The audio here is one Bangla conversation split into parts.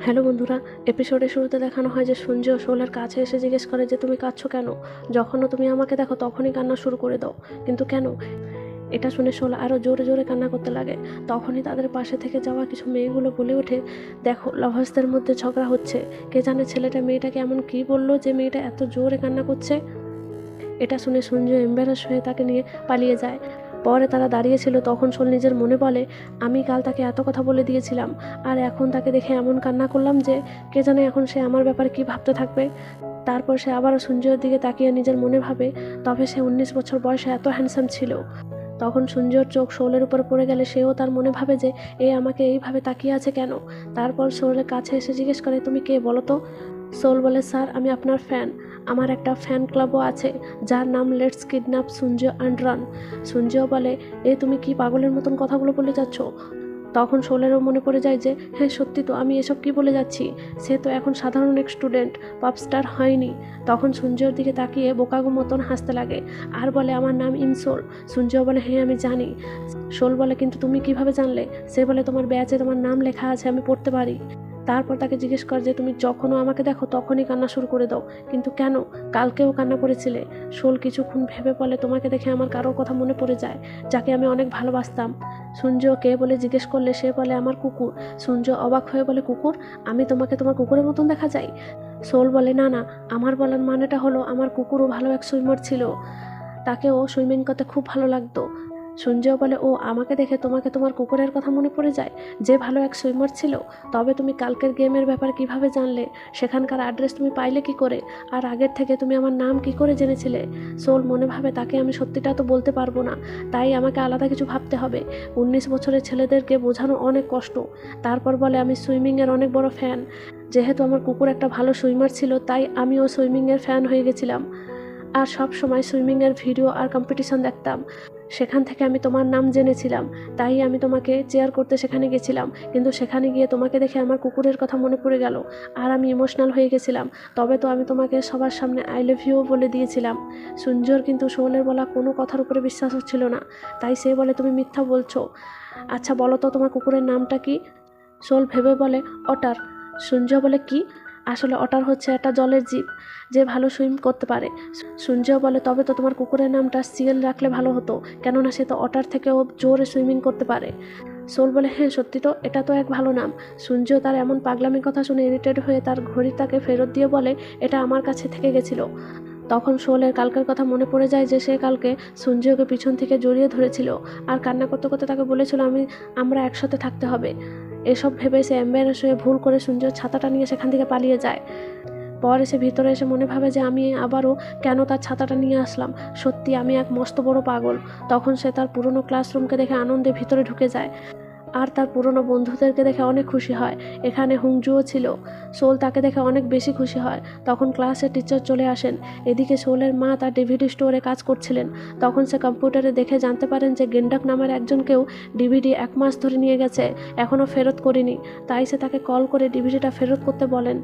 হ্যালো বন্ধুরা এপিসোডের শুরুতে দেখানো হয় যে সূর্য শোলের কাছে এসে জিজ্ঞেস করে যে, তুমি কাঁদছো কেন? যখনও তুমি আমাকে দেখো, তখনই কান্না শুরু করে দাও। কিন্তু কেন? এটা শুনে শোল আরও জোরে জোরে কান্না করতে লাগে। তখনই তাদের পাশে থেকে যাওয়া কিছু মেয়েগুলো বলে ওঠে, দেখো লাভার্সদের মধ্যে ঝগড়া হচ্ছে। কে জানে ছেলেটা মেয়েটাকে এমন কী বলল যে, মেয়েটা এত জোরে কান্না করছে? এটা শুনে সঞ্জু এম্বারাস হয়ে তাকে নিয়ে পালিয়ে যায়। পরে তারা দাঁড়িয়েছিল, তখন শোল নিজের মনে বলে, আমি কাল তাকে এত কথা বলে দিয়েছিলাম, আর এখন তাকে দেখে এমন কান্না করলাম যে, কে জানে এখন সে আমার ব্যাপারে কি ভাবতে থাকবে? তারপর সে আবারও সঞ্জয়ের দিকে তাকিয়ে নিজের মনে ভাবে, তবে সে উনিশ বছর বয়সে এত হ্যান্ডসাম ছিল। তখন সূর্যর চোখ শোলের উপর পড়ে গেলে সেও তার মনে ভাবে যে, এ আমাকে এইভাবে তাকিয়ে আছে কেন? তারপর শোলের কাছে এসে জিজ্ঞেস করে, তুমি কে বলো তো? সোল বলে, স্যার, আমি আপনার ফ্যান। আমার একটা ফ্যান ক্লাবও আছে, যার নাম let's kidnap Surya and run. সূর্যও বলে, এ, তুমি কি পাগলের মতন কথাগুলো বলে যাচ্ছ? তখন শোলেরও মনে পড়ে যায় যে হ্যাঁ সত্যি তো, আমি এসব কি বলে যাচ্ছি? সে তো এখন সাধারণ এক স্টুডেন্ট পপস্টার হয়নি। তখন সূর্যর দিকে তাকিয়ে বোকাগো মতন হাসতে লাগে, আর বলে, আমার নাম ইনসোল। সূর্য বলে হ্যাঁ আমি জানি। শোল বলে, কিন্তু তুমি কীভাবে জানলে? সে বলে, তোমার ব্যাচে তোমার নাম লেখা আছে, আমি পড়তে পারি। তারপর তাকে জিজ্ঞেস কর যে, তুমি যখনও আমাকে দেখো, তখনই কান্না শুরু করে দাও। কিন্তু কেন? কালকেও কান্না করেছিলে। শোল কিছুক্ষণ ভেবে বলে, তোমাকে দেখে আমার কারোর কথা মনে পড়ে যায়, যাকে আমি অনেক ভালোবাসতাম। সূর্য কে বলে জিজ্ঞেস করলে, সে বলে, আমার কুকুর। সূর্য অবাক হয়ে বলে, কুকুর? আমি তোমাকে তোমার কুকুরের মতন দেখা যাই সোল বলে, না না, আমার বলার মানেটা হলো, আমার কুকুরও ভালো এক সুইমার ছিল। তাকেও সুইমিং করতে খুব ভালো লাগতো। সঞ্জয় বলে, ও, আমাকে দেখে তোমাকে তোমার কুকুরের কথা মনে পড়ে যায়? যে ভালো এক সুইমার ছিল, তবে তুমি কালকের গেমের ব্যাপার কীভাবে জানলে? সেখানকার অ্যাড্রেস তুমি পাইলে কি করে? আর আগের থেকে তুমি আমার নাম কি করে জেনেছিলে? সোল মনে ভাবে, তাকে আমি সত্যিটা তো বলতে পারব না। তাই আমাকে আলাদা কিছু ভাবতে হবে। উনিশ বছরের ছেলেদেরকে বোঝানো অনেক কষ্ট। তারপর বলে, আমি সুইমিংয়ের অনেক বড় ফ্যান যেহেতু আমার কুকুর একটা ভালো সুইমার ছিল, তাই আমিও সুইমিংয়ের ফ্যান হয়ে গেছিলাম। আর সব সময় সুইমিংয়ের ভিডিও আর কম্পিটিশন দেখতাম। সেখান থেকে আমি তোমার নাম জেনেছিলাম, তাই আমি তোমাকে চেয়ার করতে সেখানে গেছিলাম। কিন্তু সেখানে গিয়ে তোমাকে দেখে আমার কুকুরের কথা মনে পড়ে গেল, আর আমি ইমোশনাল হয়ে গেছিলাম। তবে তো আমি তোমাকে সবার সামনে আই লাভ ইউ বলে দিয়েছিলাম। সূর্যর কিন্তু শোলের বলা কোনো কথার উপরে বিশ্বাস হচ্ছিল না, তাই সে বলে, তুমি মিথ্যা বলছো। আচ্ছা বলো তো তোমার কুকুরের নামটা কি? শোল ভেবে বলে, অটার। সূর্য বলে, কি? আসলে অটার হচ্ছে একটা জলের জীব যে ভালো সুইম করতে পারে। সূর্য বলে, তবে তো তোমার কুকুরের নামটা সিএল রাখলে ভালো হতো, কেননা সে তো অটার থেকেও জোরে সুইমিং করতে পারে। সোল বলে হ্যাঁ সত্যি তো, এটা তো এক ভালো নাম। সূর্য তার এমন পাগলামি কথা শুনে ইরিটেড হয়ে তার ঘড়ি তাকে ফেরত দিয়ে বলে, এটা আমার কাছে থেকে গেছিল। তখন শোলের কালকের কথা মনে পড়ে যায় যে সে কালকে সূর্যকে পিছন থেকে জড়িয়ে ধরেছিল, আর কান্না করতে করতে তাকে বলেছিল, আমি, আমরা একসাথে থাকতে হবে। এসব ভেবে সে অ্যাম্বারেস হয়ে ভুল করে সূর্যের ছাতাটা নিয়ে সেখান থেকে পালিয়ে যায়। পরে সে ভিতরে এসে মনে ভাবে যে আমি আবারও কেন তার ছাতাটা নিয়ে আসলাম। সত্যি আমি এক মস্ত বড় পাগল। তখন সে তার পুরনো ক্লাসরুমকে দেখে আনন্দে ভিতরে ঢুকে যায়। আর তার পুরনো বন্ধুদেরকে দেখে অনেক খুশি হয়। এখানে হুংজুও ছিল। সোল তাকে দেখে অনেক বেশি খুশি হয়। তখন ক্লাসের টিচার চলে আসেন। এদিকে সোলের মা তার ডিভিডি স্টোরে কাজ করছিলেন। তখন সে কম্পিউটারে দেখে জানতে পারেন যে গেন্ডাক নামের একজনকেও ডিভিডি এক মাস ধরে নিয়ে গেছে। এখনও ফেরত করিনি। তাই সে তাকে কল করে ডিভিডিটা ফেরত করতে বলেন।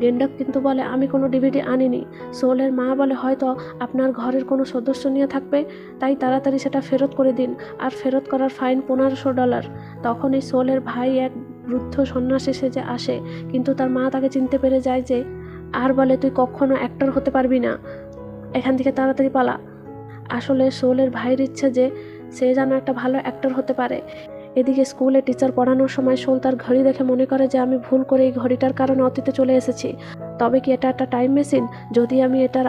গেন্ডাক কিন্তু বলে, আমি কোনো ডিভিডি আনিনি। সোলের মা বলে, হয়তো আপনার ঘরের কোনো সদস্য নিয়ে থাকবে, তাই তাড়াতাড়ি সেটা ফেরত করে দিন, আর ফেরত করার ফাইন পনেরোশো ডলার। তখন এই সোলের ভাই এক বৃদ্ধ সন্ন্যাসী সেজে আসে, কিন্তু তার মা তাকে চিনতে পেরে যায় যে, আর বলে, তুই কখনো অ্যাক্টর হতে পারবি না। এখান থেকে তাড়াতাড়ি পালা। আসলে সোলের ভাইয়ের ইচ্ছে যে, সে যেন একটা ভালো অ্যাক্টর হতে পারে। এদিকে স্কুলে টিচার পড়ানোর সময় সোল তার ঘড়ি দেখে মনে করে যে আমি ভুল করে এই ঘড়িটার কারণে অতীতে চলে এসেছি। তবে কি এটা একটা টাইম মেশিন যদি আমি এটার,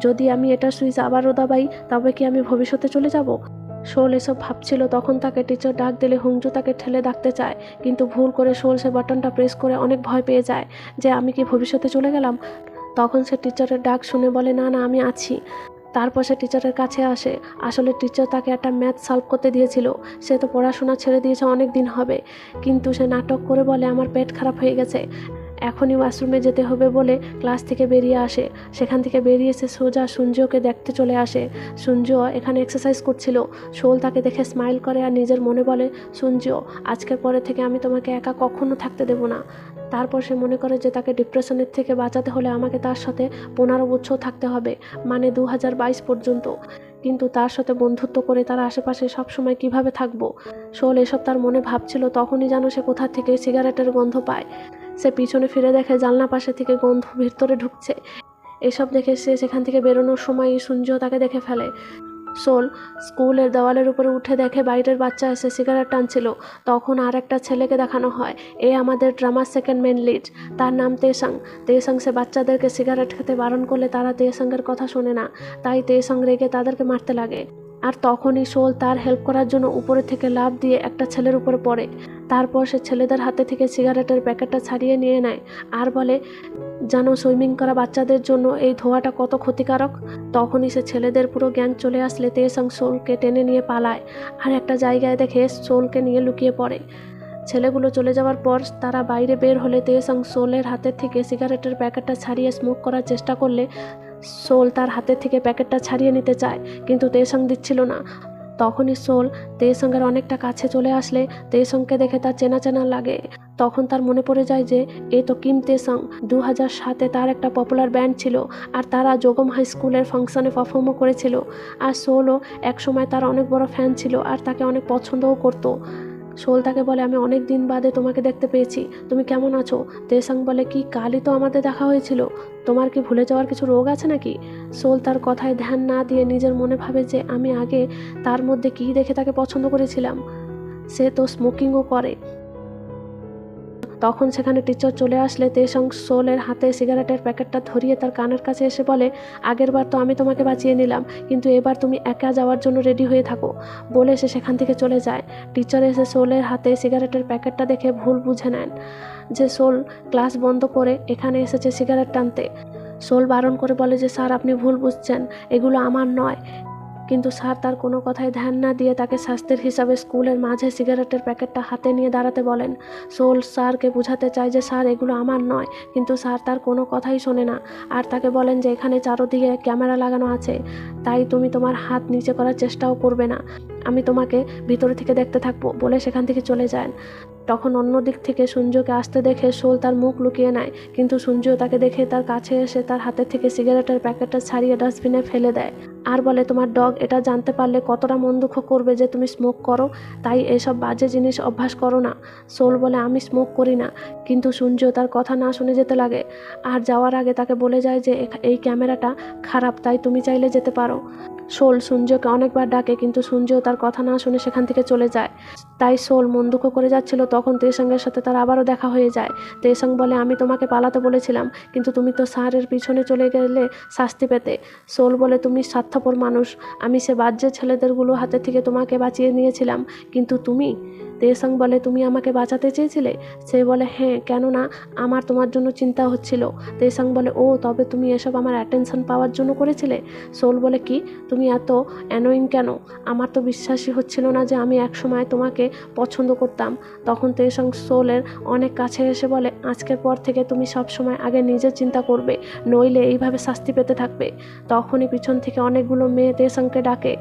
যদি আমি এটার সুইচ আবারও দাবাই তবে কি আমি ভবিষ্যতে চলে যাব? শোল এসব ভাবছিল, তখন তাকে টিচার ডাক দিলে হুংজু তাকে ঠেলে ডাকতে চায়। কিন্তু ভুল করে শোল সে বাটনটা প্রেস করে অনেক ভয় পেয়ে যায় যে আমি কি ভবিষ্যতে চলে গেলাম? তখন সে টিচারের ডাক শুনে বলে, না না, আমি আছি। তারপর সে টিচারের কাছে আসে। আসলে টিচার তাকে একটা ম্যাথ সলভ করতে দিয়েছিল। সে তো পড়াশোনা ছেড়ে দিয়েছে অনেক দিন হবে। কিন্তু সে নাটক করে বলে, আমার পেট খারাপ হয়ে গেছে। এখনই ওয়াশরুমে যেতে হবে বলে ক্লাস থেকে বেরিয়ে আসে। সেখান থেকে বেরিয়ে এসে সোজা সূর্যকে দেখতে চলে আসে। সূর্য এখানে এক্সারসাইজ করছিল। শোল তাকে দেখে স্মাইল করে আর নিজের মনে বলে সূর্য আজকের পরে থেকে আমি তোমাকে একা কখনো থাকতে দেব না। তারপর সে মনে করে যে তাকে ডিপ্রেশনের থেকে বাঁচাতে হলে আমাকে তার সাথে পনেরো বছর থাকতে হবে মানে দু হাজার বাইশ পর্যন্ত। কিন্তু তার সাথে বন্ধুত্ব করে তার আশেপাশে সবসময় কীভাবে থাকব? শোল এসব তার মনে ভাবছিল, তখনই যেন সে কোথা থেকে সিগারেটের গন্ধ পায়। সে পিছনে ফিরে দেখে জানলা পাশে থেকে গন্ধ ভিতরে ঢুকছে। এসব দেখে সে সেখান থেকে বেরোনোর সময় সূর্য তাকে দেখে ফেলে। সোল, স্কুলের দেওয়ালের উপরে উঠে দেখে বাইরের বাচ্চা এসে সিগারেট টানছিল। তখন আর একটা ছেলেকে দেখানো হয়। এ আমাদের ড্রামার সেকেন্ড মেন লিড। তার নাম তেসাং। তেসাং সে বাচ্চাদেরকে সিগারেট খেতে বারণ করলে তারা তেসাংয়ের কথা শোনে না। তাই তেসাং রেগে তাদেরকে মারতে লাগে। আর তখনই শোল তার হেল্প করার জন্য উপরে থেকে লাভ দিয়ে একটা ছেলের উপরে পড়ে। তারপর সে ছেলেদের হাতে থেকে সিগারেটের প্যাকেটটা ছাড়িয়ে নিয়ে নেয় আর বলে, জানো সুইমিং করা বাচ্চাদের জন্য এই ধোঁয়াটা কত ক্ষতিকারক? তখনই সে ছেলেদের পুরো গ্যাং চলে আসলে তেসং সোলকে টেনে নিয়ে পালায় আর একটা জায়গায় দেখে সোলকে নিয়ে লুকিয়ে পড়ে। ছেলেগুলো চলে যাওয়ার পর তারা বাইরে বের হলে তেসং সোলের হাতের থেকে সিগারেটের প্যাকেটটা ছাড়িয়ে স্মোক করার চেষ্টা করলে সোল তার হাতের থেকে প্যাকেটটা ছাড়িয়ে নিতে চায়, কিন্তু তেসং দিচ্ছিল না। তখনই সোল তেসঙ্গের অনেকটা কাছে চলে আসলে তেসংকে দেখে তার চেনা চেনা লাগে। তখন তার মনে পড়ে যায় যে, এ তো কিম তেসং। দু হাজার সাতে তার একটা পপুলার ব্যান্ড ছিল, আর তারা যোগম হাই স্কুলের ফাংশনে পারফর্মও করেছিল। আর সোলও একসময় তার অনেক বড় ফ্যান ছিল, আর তাকে অনেক পছন্দও করতো। সোল তাকে বলে, আমি অনেক দিন বাদে তোমাকে দেখতে পেয়েছি। তুমি কেমন আছো? তেসাং বলে, কি, কালই তো আমাদের দেখা হয়েছিল। তোমার কি ভুলে যাওয়ার কিছু রোগ আছে নাকি? সোল তার কথায় ধ্যান না দিয়ে নিজের মনে ভাবে যে, আমি আগে তার মধ্যে কী দেখে তাকে পছন্দ করেছিলাম? সে তো স্মোকিংও করে। তখন সেখানে টিচার চলে আসলে তেসং সোলের হাতে সিগারেটের প্যাকেটটা ধরিয়ে তার কানের কাছে এসে বলে, আগের বার তো আমি তোমাকে বাঁচিয়ে নিলাম, কিন্তু এবার তুমি একা যাওয়ার জন্য রেডি হয়ে থাকো। বলে সে সেখান থেকে চলে যায়। টিচার এসে সোলের হাতে সিগারেটের প্যাকেটটা দেখে ভুল বুঝে নেন যে সোল ক্লাস বন্ধ করে এখানে এসেছে সিগারেট টানতে। সোল বারণ করে বলে যে, স্যার, আপনি ভুল বুঝছেন। এগুলো আমার নয়। কিন্তু স্যার, তার কোনো কথায় ধ্যান না দিয়ে তাকে শাস্তির হিসাবে স্কুলের মাঝে সিগারেটের প্যাকেটটা হাতে নিয়ে দাঁড়াতে বলেন। সোল স্যারকে বোঝাতে চায় যে, স্যার, এগুলো আমার নয়। কিন্তু স্যার তার কোনো কথাই শোনে না। আর তাকে বলেন যে, এখানে চারোদিকে ক্যামেরা লাগানো আছে। তাই তুমি তোমার হাত নিচে করার চেষ্টাও করবে না। আমি তোমাকে ভিতরে থেকে দেখতে থাকব। বলে সেখান থেকে চলে যান। তখন অন্য দিক থেকে সূর্যকে আসতে দেখে শোল তার মুখ লুকিয়ে নেয়। কিন্তু সূর্য তাকে দেখে তার কাছে এসে তার হাতে থেকে সিগারেটের প্যাকেটটা ছাড়িয়ে ডাস্টবিনে ফেলে দেয়। আর বলে, তোমার ডগ এটা জানতে পারলে কতটা মন দুঃখ করবে যে তুমি স্মোক করো? তাই এসব বাজে জিনিস অভ্যাস করো না। সোল বলে, আমি স্মোক করি না। কিন্তু সূর্য তার কথা না শুনে যেতে লাগে। আর যাওয়ার আগে তাকে বলে যায় যে এই ক্যামেরাটা খারাপ, তাই তুমি চাইলে যেতে পারো। সোল সূর্যকে অনেকবার ডাকে, কিন্তু সূর্য তার কথা না শুনে সেখান থেকে চলে যায়। তাই সোল মন দুঃখ করে যাচ্ছিল তখন তেসঙ্গের সাথে তার আবারও দেখা হয়ে যায়। তেসং বলে, আমি তোমাকে পালাতে বলেছিলাম, কিন্তু তুমি তো সারের পিছনে চলে গেলে শাস্তি পেতে। সোল বলে, তুমি স্বার্থপর মানুষ। আমি সে বাহ্যের ছেলেদেরগুলো হাতে থেকে তোমাকে বাঁচিয়ে নিয়েছিলাম, কিন্তু তুমি তেসং বলে, তুমি আমাকে বাঁচাতে চেয়েছিলে? সে বলে হ্যাঁ কেননা আমার তোমার জন্য চিন্তা হচ্ছিল। তেসং বলে, ও, তবে তুমি এসব আমার অ্যাটেনশন পাওয়ার জন্য করেছিলে? সোল বলে, কি? তুমি এত অ্যানোয়িং কেন? আমার তো বিশ্বাসই হচ্ছিল না যে আমি একসময় তোমাকে পছন্দ করতাম। তখন তেসং সোলের অনেক কাছে এসে বলে, আজকের পর থেকে তুমি সব সময় আগে নিজের চিন্তা করবে, নইলে এইভাবে শাস্তি পেতে থাকবে। তখনই পিছন থেকে অনেকগুলো মেয়ে তেসংকে ডাকে।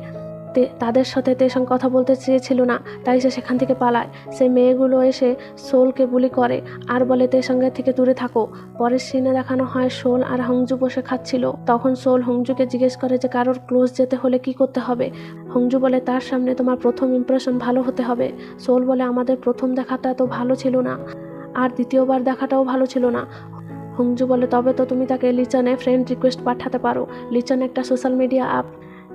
তাদের সাথে তেসং কথা বলতে চেয়েছিল না, তাই সে সেখান থেকে পালায়। সে মেয়েগুলো এসে সোলকে বুলি করে, আর বলে তেসঙ্গের থেকে দূরে থাকো। পরের সিনে দেখানো হয় সোল আর হংজু বসে খাচ্ছিল। তখন সোল হংজুকে জিজ্ঞেস করে যে, কারোর ক্লোজ যেতে হলে কি করতে হবে? হংজু বলে, তার সামনে তোমার প্রথম ইমপ্রেশন ভালো হতে হবে। সোল বলে, আমাদের প্রথম দেখাটা তো ভালো ছিল না, আর দ্বিতীয়বার দেখাটাও ভালো ছিল না। হংজু বলে, তবে তো তুমি তাকে লিচানে ফ্রেন্ড রিকোয়েস্ট পাঠাতে পারো। লিচান একটা সোশ্যাল মিডিয়া অ্যাপ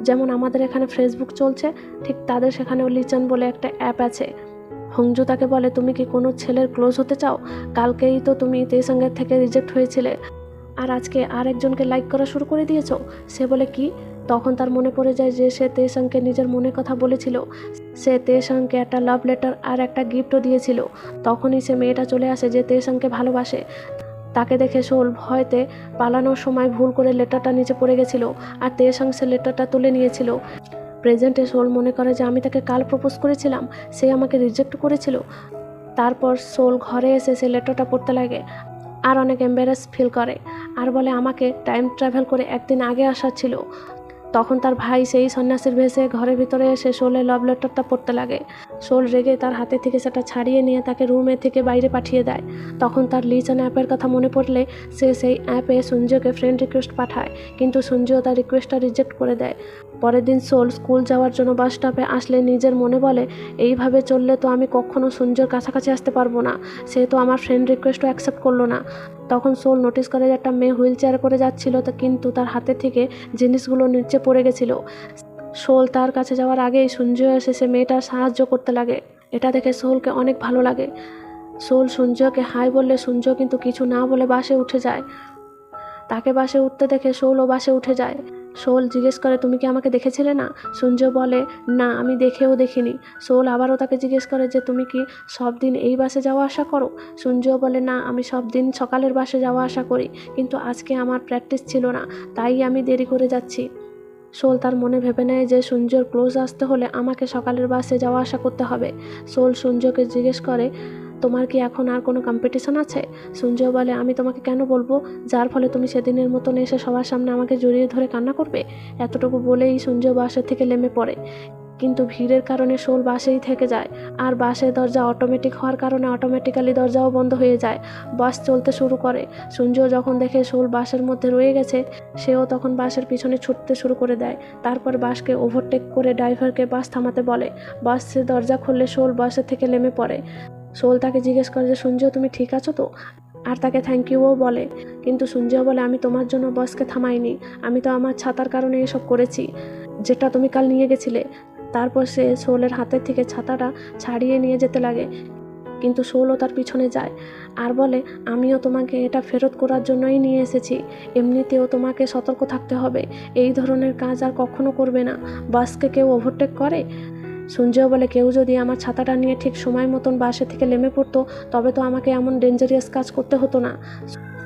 যেমন আমাদের এখানে ফেসবুক চলছে, ঠিক তাদের সেখানেও লিচান বলে একটা অ্যাপ আছে। হংজু তাকে বলে, তুমি কি কোনো ছেলের ক্লোজ হতে চাও? কালকেই তো তুমি তেসঙ্গের থেকে রিজেক্ট হয়েছিলে। আর আজকে আর একজনকে লাইক করা শুরু করে দিয়েছ? সে বলে, কি? তখন তার মনে পড়ে যায় যে সে তেসংকে নিজের মনের কথা বলেছিল। সে তেসংকে একটা লাভ লেটার আর একটা গিফটও দিয়েছিল। তখনই সে মেয়েটা চলে আসে যে তেসংকে ভালোবাসে। তাকে দেখে শোল ভয়তে পালানোর সময় ভুল করে লেটারটা নিচে পড়ে গেছিল আর তেসং সে লেটারটা তুলে নিয়েছিল। প্রেজেন্টে সোল মনে করে যে আমি তাকে কাল প্রপোজ করেছিলাম, সে আমাকে রিজেক্ট করেছিল। তারপর সোল ঘরে এসে সে লেটারটা পড়তে লাগে আর অনেক এম্বারাস ফিল করে আর বলে আমাকে টাইম ট্রাভেল করে একদিন আগে আসা ছিল। তখন তার ভাই সেই সন্ন্যাসীর ভেসে ঘরের ভিতরে এসে সোলে লভ লেটারটা পড়তে লাগে। সোল রেগে তার হাতে থেকে সেটা ছাড়িয়ে নিয়ে তাকে রুমে থেকে বাইরে পাঠিয়ে দেয়। তখন তার লিচান অ্যাপের কথা মনে পড়লে সে সেই অ্যাপে সঞ্জয়কে ফ্রেন্ড রিকোয়েস্ট পাঠায়, কিন্তু সঞ্জয় তার রিকোয়েস্টটা রিজেক্ট করে দেয়। পরের দিন সোল স্কুল যাওয়ার জন্য বাস স্টপে আসলে নিজের মনে বলে, এইভাবে চললে তো আমি কখনো সঞ্জয়ের কাছাকাছি আসতে পারব না। সে তো আমার ফ্রেন্ড রিকোয়েস্টও অ্যাকসেপ্ট করল না। তখন সোল নোটিস করে যে একটা মেয়ে হুইল চেয়ার করে যাচ্ছিল, তা কিন্তু তার হাতে থেকে জিনিসগুলো নিচে পড়ে গেছিল। সোল তার কাছে যাওয়ার আগেই সঞ্জয় এসে সে মেয়েটার সাহায্য করতে লাগে। এটা দেখে সোলকে অনেক ভালো লাগে। সোল সঞ্জয়কে হাই বললে সঞ্জয় কিন্তু কিছু না বলে বাসে উঠে যায়। তাকে বাসে উঠতে দেখে সোলও বাসে উঠে যায়। সোল জিজ্ঞেস করে, তুমি কি আমাকে দেখেছিলে না? সঞ্জয় বলে, না, আমি দেখেও দেখিনি। সোল আবারও তাকে জিজ্ঞেস করে যে, তুমি কি সব দিন এই বাসে যাওয়া আসা করো? সঞ্জয় বলে, না, আমি সব দিন সকালের বাসে যাওয়া আসা করি, কিন্তু আজকে আমার প্র্যাকটিস ছিল না, তাই আমি দেরি করে যাচ্ছি। সোল তার মনে ভেবে নেয় যে সূর্যর ক্লোজ আসতে হলে আমাকে সকালের বাসে যাওয়া আসা করতে হবে। সোল সূর্যকে জিজ্ঞেস করে, তোমার কি এখন আর কোনো কম্পিটিশন আছে? সঞ্জয় বলে, আমি তোমাকে কেন বলব? যার ফলে তুমি সেদিনের মতন এসে সবার সামনে আমাকে জড়িয়ে ধরে কান্না করবে? এতটুকু বলেই সঞ্জয় বাসের থেকে নেমে পড়ে। কিন্তু ভিড়ের কারণে শোল বাসেই থেকে যায়। আর বাসের দরজা অটোমেটিক হওয়ার কারণে অটোমেটিক্যালি দরজাও বন্ধ হয়ে যায়। বাস চলতে শুরু করে। সূর্য যখন দেখে শোল বাসের মধ্যে রয়ে গেছে, সেও তখন বাসের পিছনে ছুটতে শুরু করে দেয়। তারপর বাসকে ওভারটেক করে ড্রাইভারকে বাস থামাতে বলে। বাসের দরজা খুললে শোল বাসের থেকে নেমে পড়ে। শোল তাকে জিজ্ঞেস করে যে সঞ্জয় তুমি ঠিক আছো তো? আর তাকে থ্যাংক ইউও বলে। কিন্তু সঞ্জয় বলে, আমি তোমার জন্য বসকে থামাইনি। আমি তো আমার ছাতার কারণে এসব করেছি। যেটা তুমি কাল নিয়ে গেছিলে। তারপর সে শোলের হাতের থেকে ছাতাটা ছাড়িয়ে নিয়ে যেতে লাগে। কিন্তু শোলও তার পিছনে যায়। আর বলে, আমিও তোমাকে এটা ফেরত করার জন্যই নিয়ে এসেছি। এমনিতেও তোমাকে সতর্ক থাকতে হবে। এই ধরনের কাজ আর কখনো করবে না। বাসকে কেউ ওভারটেক করে? সঞ্জয় বলে, কেউ যদি আমার ছাতাটা নিয়ে ঠিক সময় মতন বাসে থেকে নেমে পড়তো, তবে তো আমাকে এমন ডেঞ্জারিয়াস কাজ করতে হতো না।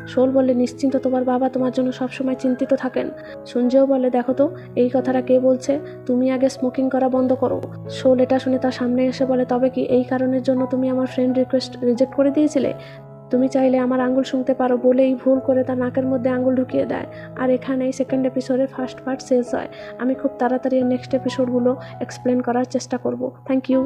শোল বলে নিশ্চিন্ত তোমার বাবা তোমার জন্য সবসময় চিন্তিত থাকেন। সঞ্জয় বলে দেখো তো, এই কথাটা কে বলছে? তুমি আগে স্মোকিং করা বন্ধ করো। শোল এটা শুনে তার সামনে এসে বলে, তবে কি এই কারণের জন্য তুমি আমার ফ্রেন্ড রিকোয়েস্ট রিজেক্ট করে দিয়েছিলে? তুমি চাইলে আমার আঙ্গুল শুনতে পারো বলেই ভুল করে তার নাকের মধ্যে আঙ্গুল ঢুকিয়ে দেয়। আর এখানেই সেকেন্ড এপিসোডের ফার্স্ট পার্ট শেষ হয়। আমি খুব তাড়াতাড়ি নেক্সট এপিসোডগুলো এক্সপ্লেন করার চেষ্টা করব। Thank you